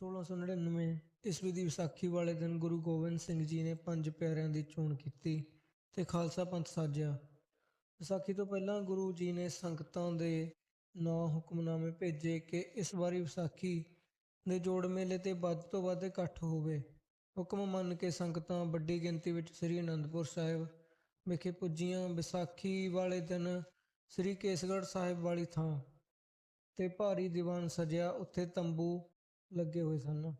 1699 ਈਸਵੀ ਦੀ ਵਿਸਾਖੀ ਵਾਲੇ ਦਿਨ ਗੁਰੂ ਗੋਬਿੰਦ ਸਿੰਘ ਜੀ ਨੇ ਪੰਜ ਪਿਆਰਿਆਂ ਦੀ ਚੋਣ ਕੀਤੀ ਤੇ ਖਾਲਸਾ ਪੰਥ ਸਾਜਿਆ। ਵਿਸਾਖੀ ਤੋਂ ਪਹਿਲਾਂ ਗੁਰੂ ਜੀ ਨੇ ਸੰਗਤਾਂ ਦੇ ਨਾਂ ਹੁਕਮਨਾਮੇ ਭੇਜੇ ਕਿ ਇਸ ਵਾਰੀ ਵਿਸਾਖੀ ਦੇ ਜੋੜ ਮੇਲੇ ਤੇ ਵੱਧ ਤੋਂ ਵੱਧ ਇਕੱਠ ਹੋਵੇ। ਹੁਕਮ ਮੰਨ ਕੇ ਸੰਗਤਾਂ ਵੱਡੀ ਗਿਣਤੀ ਵਿੱਚ ਸ੍ਰੀ ਅਨੰਦਪੁਰ ਸਾਹਿਬ ਵਿਖੇ ਪੁੱਜੀਆਂ। ਵਿਸਾਖੀ ਵਾਲੇ ਦਿਨ ਸ੍ਰੀ ਕੇਸਗੜ੍ਹ ਸਾਹਿਬ ਵਾਲੀ ਥਾਂ ਤੇ ਭਾਰੀ ਦੀਵਾਨ ਸਜਿਆ। ਉੱਥੇ ਤੰਬੂ ਲੱਗੇ ਹੋਏ ਸਨ।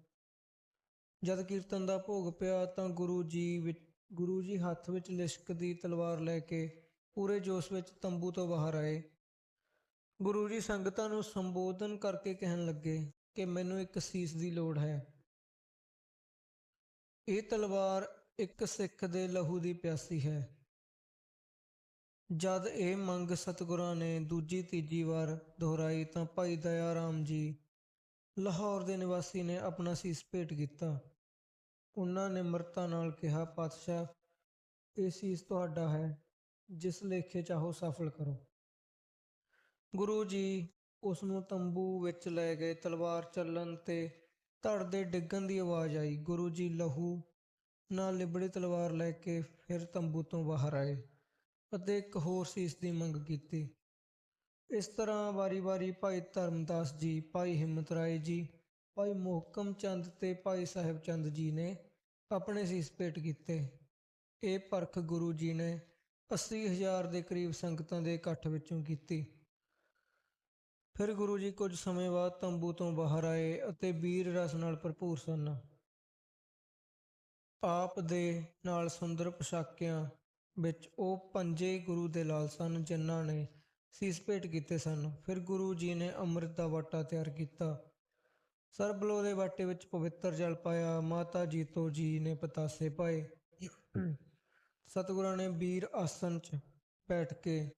ਜਦ ਕੀਰਤਨ ਦਾ ਭੋਗ ਪਿਆ ਤਾਂ ਗੁਰੂ ਜੀ ਵਿੱਚ ਗੁਰੂ ਜੀ ਹੱਥ ਵਿੱਚ ਲਿਸ਼ਕ ਦੀ ਤਲਵਾਰ ਲੈ ਕੇ ਪੂਰੇ ਜੋਸ਼ ਵਿੱਚ ਤੰਬੂ ਤੋਂ ਬਾਹਰ ਆਏ। ਗੁਰੂ ਜੀ ਸੰਗਤਾਂ ਨੂੰ ਸੰਬੋਧਨ ਕਰਕੇ ਕਹਿਣ ਲੱਗੇ ਕਿ ਮੈਨੂੰ ਇੱਕ ਸੀਸ ਦੀ ਲੋੜ ਹੈ। ਇਹ ਤਲਵਾਰ ਇੱਕ ਸਿੱਖ ਦੇ ਲਹੂ ਦੀ ਪਿਆਸੀ ਹੈ। ਜਦ ਇਹ ਮੰਗ ਸਤਿਗੁਰਾਂ ਨੇ ਦੂਜੀ ਤੀਜੀ ਵਾਰ ਦੁਹਰਾਈ ਤਾਂ ਭਾਈ ਦਇਆ ਰਾਮ ਜੀ ਲਾਹੌਰ ਦੇ ਨਿਵਾਸੀ ਨੇ ਆਪਣਾ ਸੀਸ ਭੇਟ ਕੀਤਾ। ਉਹਨਾਂ ਨੇ ਮਰਤਾ ਨਾਲ ਕਿਹਾ, ਪਾਤਸ਼ਾਹ, ਇਹ ਸੀਸ ਤੁਹਾਡਾ ਹੈ, ਜਿਸ ਲੇਖੇ ਚਾਹੋ ਸਫਲ ਕਰੋ। ਗੁਰੂ ਜੀ ਉਸ ਨੂੰ ਤੰਬੂ ਵਿੱਚ ਲੈ ਗਏ। ਤਲਵਾਰ ਚੱਲਣ ਤੇ ਧੜ ਦੇ ਡਿੱਗਣ ਦੀ ਆਵਾਜ਼ ਆਈ। ਗੁਰੂ ਜੀ ਲਹੂ ਨਾਲ ਲਿਬੜੀ ਤਲਵਾਰ ਲੈ ਕੇ ਫਿਰ ਤੰਬੂ ਤੋਂ ਬਾਹਰ ਆਏ ਅਤੇ ਇੱਕ ਹੋਰ ਸੀਸ ਦੀ ਮੰਗ ਕੀਤੀ। ਇਸ ਤਰ੍ਹਾਂ ਵਾਰੀ-ਵਾਰੀ ਭਾਈ ਧਰਮਦਾਸ ਜੀ, ਭਾਈ ਹਿੰਮਤ ਰਾਏ ਜੀ, ਭਾਈ ਮੋਹਕਮ ਚੰਦ ਤੇ ਭਾਈ ਸਾਹਿਬ ਚੰਦ ਜੀ ਨੇ ਆਪਣੇ ਸੀਸ ਭੇਟ ਕੀਤੇ। ਇਹ ਪਰਖ ਗੁਰੂ ਜੀ ਨੇ 80000 ਦੇ ਕਰੀਬ ਸੰਗਤਾਂ ਦੇ ਇਕੱਠ ਵਿੱਚੋਂ ਕੀਤੀ। ਫਿਰ ਗੁਰੂ ਜੀ ਕੁਝ ਸਮੇਂ ਬਾਅਦ ਤੰਬੂ ਤੋਂ ਬਾਹਰ ਆਏ ਅਤੇ ਵੀਰ ਰਸ ਨਾਲ ਭਰਪੂਰ ਸਨ। ਆਪ ਦੇ ਨਾਲ ਸੁੰਦਰ ਪੋਸ਼ਾਕਿਆਂ ਵਿੱਚ ਉਹ ਪੰਜੇ ਗੁਰੂ ਦੇ ਲਾਲ ਸਨ, ਜਿਨ੍ਹਾਂ ਨੇ ਸੀਸ ਭੇਟ ਕੀਤੇ ਸਨ। ਫਿਰ ਗੁਰੂ ਜੀ ਨੇ ਅੰਮ੍ਰਿਤ ਦਾ ਵਾਟਾ ਤਿਆਰ ਕੀਤਾ। ਸਰਬਲੋ ਦੇ ਵਾਟੇ ਵਿੱਚ ਪਵਿੱਤਰ ਜਲ ਪਾਇਆ। ਮਾਤਾ ਜੀਤੋ ਜੀ ਨੇ ਪਤਾਸੇ ਪਾਏ। ਸਤਿਗੁਰਾਂ ਨੇ ਵੀਰ ਆਸਨ 'ਚ ਬੈਠ ਕੇ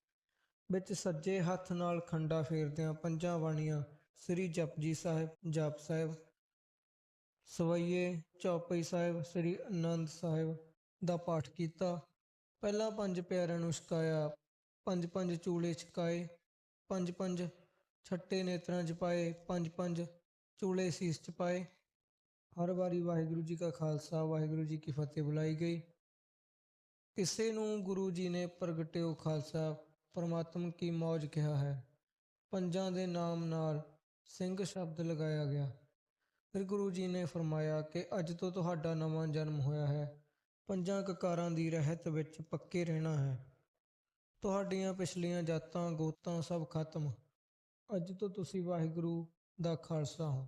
ਵਿੱਚ ਸੱਜੇ ਹੱਥ ਨਾਲ ਖੰਡਾ ਫੇਰਦਿਆਂ ਪੰਜਾਂ ਬਾਣੀਆਂ, ਸ੍ਰੀ ਜਪਜੀ ਸਾਹਿਬ, ਜਾਪ ਸਾਹਿਬ, ਸਵਈਏ ਚੌਪਈ ਸਾਹਿਬ, ਸ੍ਰੀ ਅਨੰਦ ਸਾਹਿਬ ਦਾ ਪਾਠ ਕੀਤਾ। ਪਹਿਲਾਂ ਪੰਜ ਪਿਆਰਿਆਂ ਨੂੰ ਛਕਾਇਆ। ਪੰਜ ਪੰਜ ਚੂਲੇ ਛਕਾਏ, ਪੰਜ ਪੰਜ ਛੱਟੇ ਨੇਤਰਾਂ 'ਚ ਪਾਏ, ਪੰਜ ਪੰਜ ਚੂਲੇ ਸੀਸ 'ਚ ਪਾਏ। ਹਰ ਵਾਰੀ ਵਾਹਿਗੁਰੂ ਜੀ ਕਾ ਖਾਲਸਾ, ਵਾਹਿਗੁਰੂ ਜੀ ਕੀ ਫਤਿਹ ਬੁਲਾਈ ਗਈ। ਕਿਸੇ ਨੂੰ ਗੁਰੂ ਜੀ ਨੇ ਪ੍ਰਗਟਿਓ ਖਾਲਸਾ, ਪਰਮਾਤਮ ਕੀ ਮੌਜ ਕਿਹਾ ਹੈ। ਪੰਜਾਂ ਦੇ ਨਾਮ ਨਾਲ ਸਿੰਘ ਸ਼ਬਦ ਲਗਾਇਆ ਗਿਆ। ਫਿਰ ਗੁਰੂ ਜੀ ਨੇ ਫਰਮਾਇਆ ਕਿ ਅੱਜ ਤੋਂ ਤੁਹਾਡਾ ਨਵਾਂ ਜਨਮ ਹੋਇਆ ਹੈ। ਪੰਜਾਂ ਕਕਾਰਾਂ ਦੀ ਰਹਿਤ ਵਿੱਚ ਪੱਕੇ ਰਹਿਣਾ ਹੈ। ਤੁਹਾਡੀਆਂ ਪਿਛਲੀਆਂ ਜਾਤਾਂ ਗੋਤਾਂ ਸਭ ਖਤਮ। ਅੱਜ ਤੋਂ ਤੁਸੀਂ ਵਾਹਿਗੁਰੂ ਦਾ ਖਾਲਸਾ ਹੋ।